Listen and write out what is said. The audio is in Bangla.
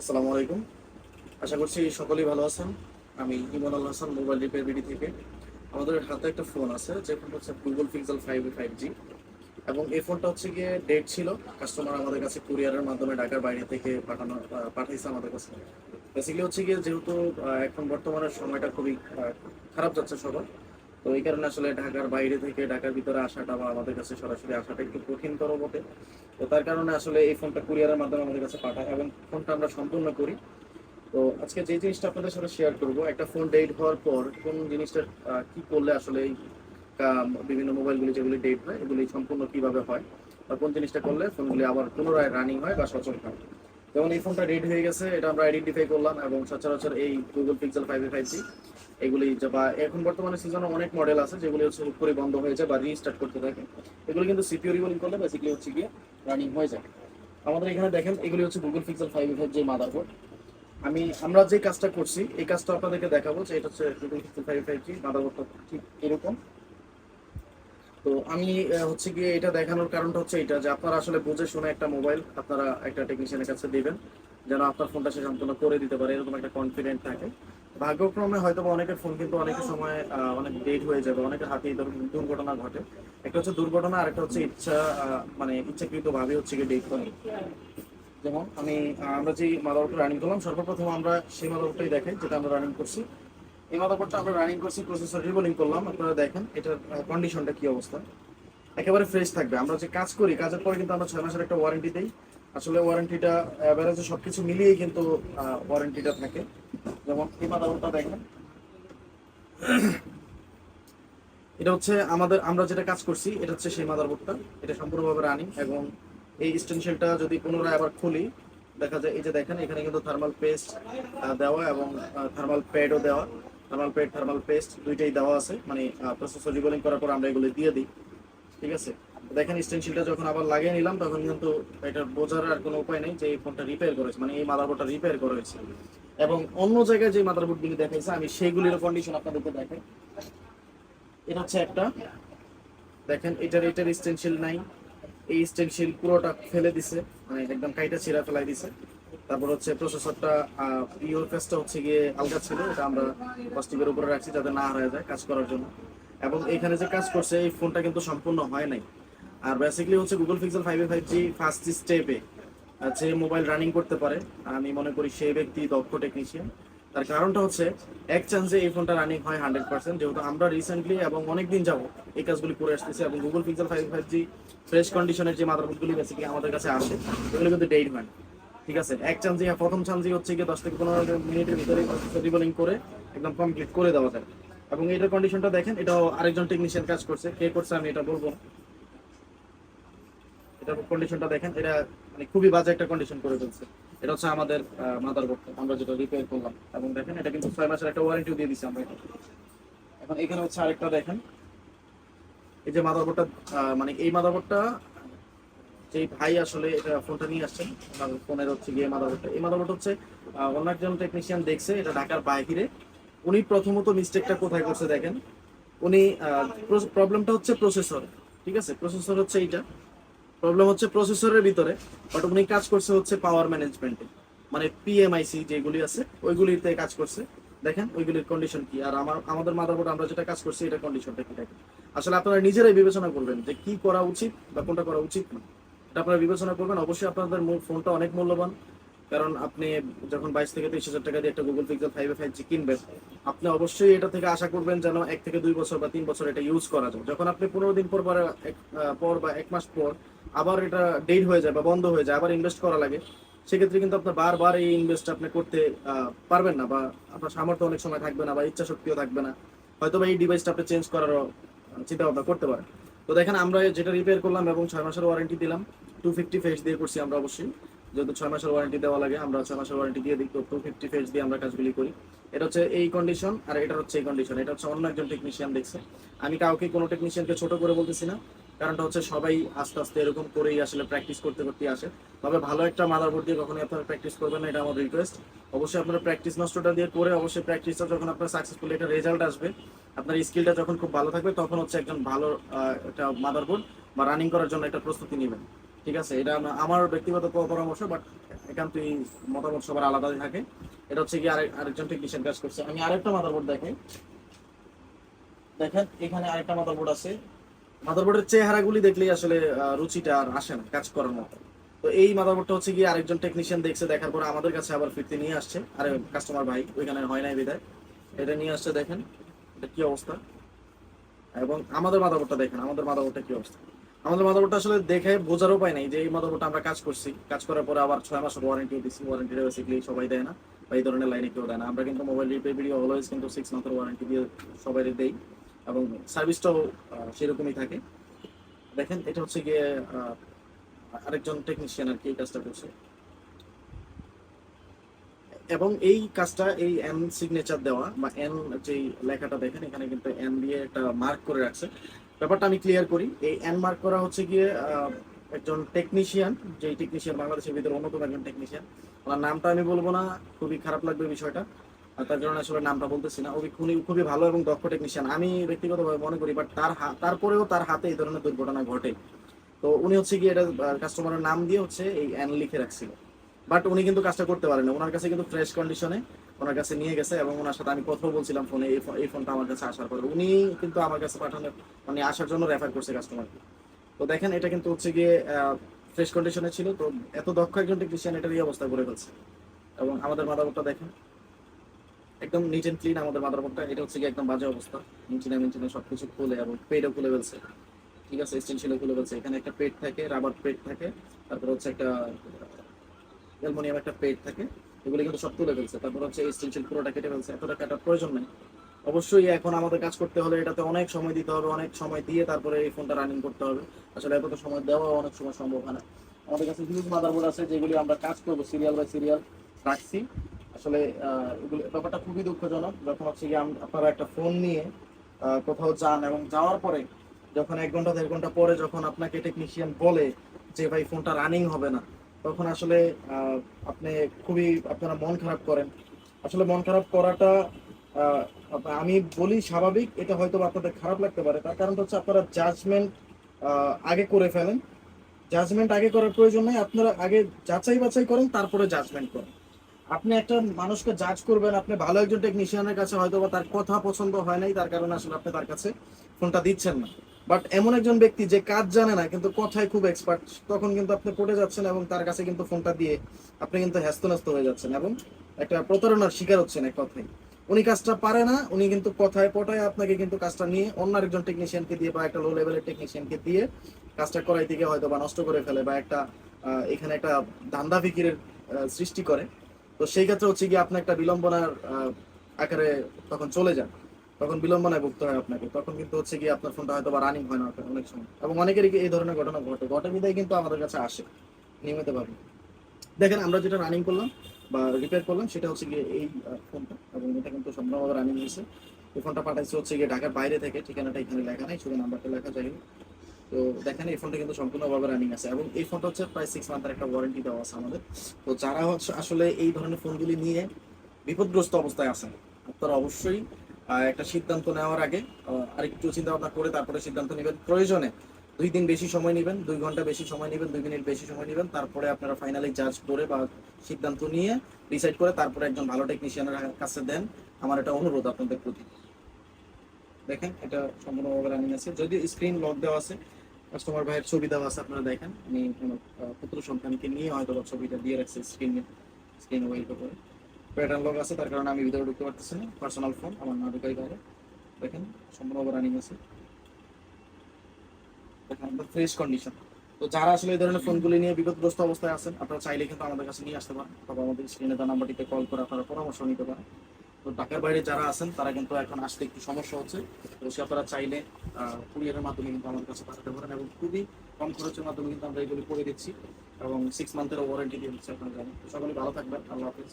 আসসালামু আলাইকুম। আশা করছি সকলেই ভালো আছেন। আমি Emon Al Hasan mobile repair BD থেকে। আমাদের হাতে একটা ফোন আছে যে ফোনটা হচ্ছে Google Pixel five five G এবং এই ফোনটা হচ্ছে গিয়ে ডেট ছিল কাস্টমার আমাদের কাছে কুরিয়ারের মাধ্যমে ঢাকার বাইরে থেকে পাঠানো আহ, পাঠাইছে আমাদের কাছে। বেসিক্যালি হচ্ছে গিয়ে যেহেতু এখন বর্তমানে সময়টা খুবই খারাপ যাচ্ছে সবার তো এই কারণে আসলে ঢাকার বাইরে থেকে ঢাকার ভিতরে আসাটা বা আমাদের কাছে সরাসরি আসাটা একটু কঠিনতর বটে তো তার কারণে আসলে এই ফোনটা কুরিয়ারের মাধ্যমে আমাদের কাছে পাঠায় এবং ফোনটা আমরা সম্পূর্ণ করি। তো আজকে যে জিনিসটা আপনাদের সাথে শেয়ার করব, একটা ফোন ডেট হওয়ার পর কোন জিনিসটা কি করলে আসলে এই বিভিন্ন মোবাইলগুলি যেগুলি ডেট হয়, এগুলি সম্পূর্ণ কীভাবে হয় বা কোন জিনিসটা করলে ফোনগুলি আবার পুনরায় রানিং হয় বা সচল হয়। যেমন এই ফোনটা রেড হয়ে গেছে, এটা আমরা আইডেন্টিফাই করলাম এবং সচরাচর এই Google Pixel five five G এগুলি বা এখন বর্তমানে সিজনে অনেক মডেল আছে যেগুলি হচ্ছে হুট করে বন্ধ হয়ে যায় বা রিস্টার্ট করতে থাকে। এগুলো কিন্তু সিপিও রিবলিং করলে বেসিক্যালি হচ্ছে গিয়ে রানিং হয়ে যায়। আমাদের এখানে দেখেন, এগুলি হচ্ছে গুগল পিক্সেল ফাইভ ফাইভ যে মাদারবোর্ড আমি, আমরা যে কাজটা করছি, এই কাজটা আপনাদেরকে দেখাবো যে এটা হচ্ছে Google Pixel five five G মাদারবোর্ডটা ঠিক এরকম তো আমি হচ্ছে গিয়ে এটা দেখানোর কারণটা হচ্ছে এটা, যে আপনারা আসলে বুঝে শুনে একটা মোবাইল আপনারা একটা টেকনিশিয়ানের কাছে দিবেন, যেন আপনার ফোনটা সে সম্পূর্ণ করে দিতে পারে, এরকম একটা কনফিডেন্ট থাকে। ভাগ্যক্রমে হয়তো অনেকের ফোন কিন্তু অনেকের সময় অনেক ডেট হয়ে যাবে, অনেকের হাতে এই ধরনের দুর্ঘটনা ঘটে। একটা হচ্ছে দুর্ঘটনা আর একটা হচ্ছে ইচ্ছা মানে ইচ্ছাকৃত ভাবে হচ্ছে গিয়ে ডেট হয়। যেমন আমি আমরা যে মাদারবোর্ডটা রানিং করলাম, সর্বপ্রথম আমরা সেই মাদারবোর্ডটাই দেখাই, যেটা আমরা রানিং করছি। এই মাদারবোর্ডটা আমরা রানিং করছি প্রসেসর রিবোলিং করলাম, আপনারা দেখেন, এটার কন্ডিশনটা কি অবস্থা। একেবারে ফ্রেশ থাকবে। আমরা যে কাজ করি, কাজের পরে কিন্তু আমরা ছয় মাসের একটা ওয়ারেন্টি দিই। আসলে ওয়ারেন্টিটা অ্যাভারেজে সবকিছু মিলিয়েই কিন্তু ওয়ারেন্টিটা থাকে। যেমন এই মাদারবোর্ডটা দেখেন। এটা হচ্ছে আমাদের, আমরা যেটা কাজ করছি, এটা হচ্ছে সেই মাদারবোর্ডটা এটা সম্পূর্ণভাবে রানিং এবং এই স্টেনশিলটা যদি পুনরায় আবার খুলি, দেখা যায়, এই যে দেখেন, এখানে কিন্তু থার্মাল পেস্ট দেওয়া এবং থার্মাল প্যাডও দেওয়া। থার্মাল প্যাড থার্মাল পেস্ট দুইটাই দেওয়া আছে। মানে প্রসেসর রিবোলিং করার পর আমরা এগুলো দিয়ে দিই। ঠিক আছে? দেখেন স্টেনশিলটা যখন আবার লাগিয়ে নিলাম, তখন কিন্তু এটা বোঝার আর কোনো উপায় নেই যে এই ফোনটা রিপেয়ার করেছে। মানে এই মাদারবোর্ডটা রিপেয়ার করা হয়েছে। এবং অন্য জায়গায় যে মাদারবোর্ডগুলি দেখাইছে, আমি সেগুলির কন্ডিশন আপনাদেরকে দেখাই। এটা হচ্ছে একটা। দেখেন, এটার এটার স্টেনশিল নাই। এই স্টেনশিল পুরোটা ফেলে দিছে। মানে একদম কাইটা ছিঁড়া ফেলাই দিছে। তারপর হচ্ছে প্রসেসরটা ইওর ফেসটা হচ্ছে গিয়ে আলগা ছিল, এটা আমরা প্লাস্টিকের উপরে রাখছি যাতে না হয়ে যায় কাজ করার জন্য। এবং এখানে যে কাজ করছে, এই ফোনটা কিন্তু সম্পূর্ণ হয় নাই। আর বেসিক্যালি হচ্ছে Google Pixel five five G first স্টেপে যে মোবাইল রানিং করতে পারে, আমি মনে করি সেই ব্যক্তি দক্ষ টেকনিশিয়ান তার কারণটা হচ্ছে, এক চান্সে এই ফোনটা রানিং হয় হান্ড্রেড পার্সেন্ট যেহেতু আমরা রিসেন্টলি এবং অনেকদিন যাব এই কাজগুলি করে আসতেছি এবং Google Pixel five five G fresh কন্ডিশনের যে মাদারবোর্ডগুলি বেসিক্যালি আমাদের কাছে আসে, এগুলো কিন্তু ডেট হয়। ঠিক আছে? এক চান্সই প্রথম চান্সই হচ্ছে গিয়ে দশ থেকে পনেরো মিনিটের ভিতরে রিবোলিং করে একদম কমপ্লিট করে দেওয়া যায়। এবং এটার কন্ডিশনটা দেখেন, এটাও আরেকজন টেকনিশিয়ান কাজ করছে, কে করছে আমি এটা বলব না। এটার কন্ডিশনটা দেখেন, এটা মানে খুবই বাজে একটা কন্ডিশন করে ফেলছে। এটা হচ্ছে আমাদের মাদারবোর্ড আমরা যেটা রিপেয়ার করলাম। এবং দেখেন, এটা কিন্তু ছয় মাসের একটা ওয়ারেন্টিও দিয়ে দিচ্ছি আমরা এখন এখানে হচ্ছে আরেকটা দেখেন। এই যে মাদারবোর্ডটা মানে এই মাদারবোর্ডটা যে ভাই আসলে এটা ফোনটা নিয়ে আসছেন, ওনার ফোনের হচ্ছে গিয়ে মাদারবোর্ডটা। এই মাদারবোর্ড হচ্ছে অন্য একজন টেকনিশিয়ান দেখছে, এটা ঢাকার বাইরে। উনি প্রথমত মিস্টেকটা কোথায় করছে দেখেন। উনি প্রবলেমটা হচ্ছে প্রসেসর ঠিক আছে? প্রসেসর হচ্ছে এইটা। প্রবলেম হচ্ছে প্রসেসরের ভিতরে বাট উনি কাজ করছে হচ্ছে পাওয়ার ম্যানেজমেন্টে মানে পিএমআইসি যেগুলি আছে, ওইগুলিতে কাজ করছে। দেখেন ওইগুলির কন্ডিশন কি। আর আমার, আমাদের মাদারবোর্ড আমরা যেটা কাজ করছি, এটা কন্ডিশনটা কি দেখেন। আসলে আপনারা নিজেরাই বিবেচনা করবেন যে কি করা উচিত বা কোনটা করা উচিত না। আপনারা বিবেচনা করবেন। অবশ্যই আপনাদের ফোনটা অনেক মূল্যবান। কারণ আপনি যখন বাইশ থেকে তেইশ হাজার টাকা দিয়ে একটা Google Pixel five five G কিনবেন, আপনি অবশ্যই এটা থেকে আশা করবেন যেন এক থেকে দুই বছর বা তিন বছর এটা ইউজ করা যায়। যখন আপনি পনেরো দিন পর পর বা এক মাস পর আবার এটা ডেট হয়ে যায় বা বন্ধ হয়ে যায়, আবার ইনভেস্ট করা লাগে, সেক্ষেত্রে কিন্তু আপনার বারবার এই ইনভেস্ট আপনি করতে পারবেন না বা আপনার সামর্থ্য অনেক সময় থাকবে না বা ইচ্ছা শক্তিও থাকবে না। হয়তো বা এই ডিভাইসটা আপনি চেঞ্জ করারও চিন্তা ভাবনা করতে পারেন। তো দেখেন, আমরা যেটা রিপেয়ার করলাম এবং ছয় মাসের ওয়ারেন্টি দিলাম টু ফিফটি ফেস দিয়ে করছি আমরা অবশ্যই। যেহেতু ছয় মাসের ওয়ারেন্টি দেওয়া লাগে, আমরা ছয় মাসের ওয়ারেন্টি দিয়ে দিই তো টু ফিফটি ফেস দিয়ে আমরা কাজগুলি করি। এটা হচ্ছে এই কন্ডিশন আর এটা হচ্ছে এই কন্ডিশন এটা হচ্ছে অন্য একজন টেকনিশিয়ান দেখছে। আমি কাউকে, কোনো টেকনিশিয়ানকে ছোট করে বলতেছি না। কারণটা হচ্ছে সবাই আস্তে আস্তে এরকম করেই আসলে প্র্যাকটিস করতে করতে আসে। তবে ভালো একটা মাদারবোর্ড দিয়ে কখনোই আপনারা প্র্যাকটিস করবেন না, এটা আমার রিকোয়েস্ট অবশ্যই আপনারা প্র্যাকটিস নষ্টটা দিয়ে করে অবশ্যই প্র্যাকটিসটা যখন আপনার সাকসেসফুল একটা রেজাল্ট আসবে, আপনার স্কিলটা যখন খুব ভালো থাকবে, তখন হচ্ছে একজন ভালো একটা মাদারবোর্ড বা রানিং করার জন্য একটা প্রস্তুতি নেবেন। ঠিক আছে? এটা আমার ব্যক্তিগত পরামর্শ বাট একান্তই মতামত সবার আলাদা থাকে। এটা হচ্ছে কি আরেক আরেকজন টেকনিশিয়ান কাজ করছে। আমি আরেকটা মাদারবোর্ড দেখাই। দেখেন, এখানে আরেকটা মাদারবোর্ড আছে। মাদারবোর্ডের চেহারাগুলি দেখলেই আসলে রুচিটা আর আসে না, কাজ করার মতো। তো এই মাদারবোর্ডটা হচ্ছে কি আরেকজন টেকনিশিয়ান দেখছে, দেখার পর আমাদের কাছে আবার ফিরতে নিয়ে আসছে। আরে কাস্টমার ভাই, ওইখানে হয় নাই বিদায়। এটা নিয়ে আসছে, দেখেন, এটা কি অবস্থা? এবং আমাদের মাদারবোর্ডটা দেখেন, আমাদের মাদারবোর্ডটা কি অবস্থা? আমাদের মাদারবোর্ডটা আসলে দেখে বোঝারও পায় নাই যে এই মাদারবোর্ডটা আমরা কাজ করছি। কাজ করার পরে আবার ছয় মাসের ওয়ারেন্টি দিচ্ছি ওয়ারেন্টিটা বেসিক্যালি সবাই দেয় না বা এই ধরনের লাইনে কেউ দেয় না। আমরা কিন্তু মোবাইল রিপেয়ার ভিডিও অলওয়েজ কিন্তু সিক্স মান্থের ওয়ারেন্টি দিয়ে সবাই দেই এবং সার্ভিসটাও সেরকমই থাকে। দেখেন, এটা হচ্ছে গিয়ে আরেকজন টেকনিশিয়ান আর কি এই কাজটা করছে। এবং এই কাজটা, এই এন সিগনেচার দেওয়া বা এন যে লেখাটা দেখেন, এখানে কিন্তু এন দিয়ে একটা মার্ক করে রাখছে। ব্যাপারটা আমি ক্লিয়ার করি। এই এন মার্ক করা হচ্ছে গিয়ে একজন টেকনিশিয়ান যে টেকনিশিয়ান বাংলাদেশের ভিতরে অন্যতম একজন টেকনিশিয়ান ওনার নামটা আমি বলব না, খুবই খারাপ লাগবে বিষয়টা, আর তার কারণে আসলে নামটা বলতেছি না। খুবই খুবই ভালো এবং দক্ষ টেকনিশিয়ান আমি ব্যক্তিগতভাবে মনে করি বাট তার তারপরেও তার হাতে এই ধরনের দুর্ঘটনা ঘটে। তো উনি হচ্ছে গিয়ে এটা কাস্টমারের নাম দিয়ে হচ্ছে এই অ্যান লিখে রাখছিল। বাট উনি কিন্তু কাজটা করতে পারেন ওনার কাছে কিন্তু ফ্রেশ কন্ডিশনে ওনার কাছে নিয়ে গেছে এবং ওনার সাথে আমি কথাও বলছিলাম ফোনে, এই ফোনটা আমার কাছে আসার পরে। উনি কিন্তু আমার কাছে পাঠানোর মানে আসার জন্য রেফার করছে কাস্টমারকে তো দেখেন, এটা কিন্তু হচ্ছে গিয়ে ফ্রেশ কন্ডিশনে ছিল। তো এত দক্ষ একজন টেকনিশিয়ান এটার এই অবস্থা করে ফেলছে। এবং আমাদের মাদারবোর্ডটা দেখেন, একদম নিট এন্ড ক্লিন আমাদের মাদারবোর্ডটা এটা হচ্ছে গিয়ে একদম বাজে অবস্থা। ইঞ্চিনে মিঞ্চিনে সবকিছু খুলে এবং পেডও খুলে ফেলছে। ঠিক আছে স্টেনশিলও খুলে ফেলছে। এখানে একটা পেড থাকে রাবার পেড থাকে। তারপর হচ্ছে একটা অ্যালমোনিয়াম একটা পেড থাকে। এগুলো কিন্তু সব তুলে ফেলছে। তারপর হচ্ছে স্টেনশিল পুরোটা কেটে ফেলছে। এতটা কাটার প্রয়োজন নেই। অবশ্যই এখন আমাদের কাজ করতে হলে এটাতে অনেক সময় দিতে হবে, অনেক সময় দিয়ে তারপরে এই ফোনটা রানিং করতে হবে। আসলে এতটা সময় দেওয়া অনেক সময় সম্ভব হয় না। আমাদের কাছে হিউজ মাদারবোর্ড আছে যেগুলি আমরা কাজ করব সিরিয়াল বাই সিরিয়াল রাখছি। আসলে এগুলো, ব্যাপারটা খুবই দুঃখজনক। যখন হচ্ছে কি আপনারা একটা ফোন নিয়ে কোথাও যান এবং যাওয়ার পরে যখন এক ঘণ্টা, দেড় ঘণ্টা পরে যখন আপনাকে টেকনিশিয়ান বলে যে, ভাই ফোনটা রানিং হবে না। তখন আসলে আপনি খুবই, আপনারা মন খারাপ করেন। আসলে মন খারাপ করাটা আমি বলি স্বাভাবিক, এটা হয়তো আপনাদের খারাপ লাগতে পারে। তার কারণ হচ্ছে আপনারা জাজমেন্ট আগে করে ফেলেন। জাজমেন্ট আগে করার প্রয়োজন নেই। আপনারা আগে যাচাই বাছাই করেন, তারপরে জাজমেন্ট করেন। আপনি একটা মানুষকে জাজ করবেন, আপনি ভালো একজন টেকনিশিয়ানের কাছে হয়তো বা তার কথা পছন্দ হয় নাই, তার কারণে আসলে আপনি তার কাছে ফোনটা দিচ্ছেন না। বাট এমন একজন ব্যক্তি যে কাজ জানে না, কিন্তু কথায় খুব এক্সপার্ট তখন কিন্তু আপনি পড়ে যাচ্ছেন এবং তার কাছে কিন্তু ফোনটা দিয়ে আপনি কিন্তু হ্যাস্ত হ্যাস্তন্যস্ত হয়ে যাচ্ছেন এবং একটা প্রতারণার শিকার হচ্ছেন এক কথায়। উনি কাজটা পারে না, উনি কিন্তু কথায় পটায় আপনাকে কিন্তু কাজটা নিয়ে অন্য একজন টেকনিশিয়ানকে দিয়ে বা একটা লো লেভেলের টেকনিশিয়ানকে দিয়ে কাজটা করাই গিয়ে হয়তো বা নষ্ট করে ফেলে বা একটা এখানে একটা ধান্দা ফিকিরের সৃষ্টি করে। তো সেই ক্ষেত্রে হচ্ছে কি আপনি একটা বিলম্বনার আকারে তখন চলে যান। তখন বিলম্বনায় ভুগতে হয় আপনাকে। তখন কিন্তু হচ্ছে কি আপনার ফোনটা হয়তো বা রানিং হয় না অনেক সময়। এবং অনেকেরই এই ধরনের ঘটনা ঘটে। ঘটে বিদায় কিন্তু আমাদের কাছে আসে, নিয়মিতভাবে। দেখেন, আমরা যেটা রানিং করলাম বা রিপেয়ার করলাম, সেটা হচ্ছে গিয়ে এই ফোনটা এবং এটা কিন্তু সম্পূর্ণভাবে রানিং হয়েছে। এই ফোনটা পাঠাইছে হচ্ছে গিয়ে ঢাকার বাইরে থেকে। ঠিকানাটা এখানে লেখা নেই, শুধু নাম্বারটা লেখা যায়নি। তো দেখেন, এই ফোনটা কিন্তু সম্পূর্ণভাবে রানিং আছে। এবং এই ফোনটা হচ্ছে প্রায় সিক্স মান্থের একটা ওয়ারেন্টি দেওয়া আছে আমাদের। তো যারা হচ্ছে আসলে এই ধরনের ফোনগুলি নিয়ে বিপদগ্রস্ত অবস্থায় আছেন, আপনারা অবশ্যই একটা সিদ্ধান্ত নেওয়ার আগে আরেকটু চিন্তা ভাবনা করে তারপরে সিদ্ধান্ত নেবেন। প্রয়োজনে দুই দিন বেশি সময় নেবেন, দুই ঘণ্টা বেশি সময় নেবেন, দুই মিনিট বেশি সময় নেবেন, তারপরে আপনারা ফাইনালি জাজ করে বা সিদ্ধান্ত নিয়ে ডিসাইড করে তারপরে একজন ভালো টেকনিশিয়ানের কাছে দেন। আমার এটা অনুরোধ আপনাদের প্রতি। দেখেন, এটা সম্পূর্ণভাবে রানিং আছে। যদি স্ক্রিন লক দেওয়া আছে কাস্টমার ভাইয়ের ছবি দেওয়া আছে, আপনারা দেখেন। আমি পুত্র সন্তানকে নিয়ে হয়তো ছবিটা দিয়ে রাখছি স্ক্রিনে স্ক্রিন ওয়েল করে। প্যাটার্ন লক আছে, তার কারণে আমি ভিতরে ঢুকতে পারতেছি না। পার্সোনাল ফোন আমার না ঢুকাই বাইরে দেখেন সম্পূর্ণভাবে রানিং আছে। দেখেন ফ্রেশ কন্ডিশন তো যারা আসলে এই ধরনের ফোনগুলি নিয়ে বিপদগ্রস্ত অবস্থায় আছেন, আপনারা চাইলে কিন্তু আমাদের কাছে নিয়ে আসতে পারেন, অথবা আমাদের স্ক্রিনে দেওয়া নাম্বারটিতে কল করে আপনারা পরামর্শ নিতে পারেন। তো ঢাকার বাইরে যারা আছেন, তারা কিন্তু এখন আসতে একটু সমস্যা হচ্ছে। তো সে আপনারা চাইলে কুরিয়ারের মাধ্যমে কিন্তু আমাদের কাছে পাঠাতে পারেন এবং খুবই কম খরচের মাধ্যমে কিন্তু আমরা এগুলি করে দিচ্ছি এবং সিক্স মান্থের ওয়ারেন্টি দিয়ে দিচ্ছি, আপনারা জানেন। সকলে ভালো থাকবেন। আল্লাহ হাফিজ।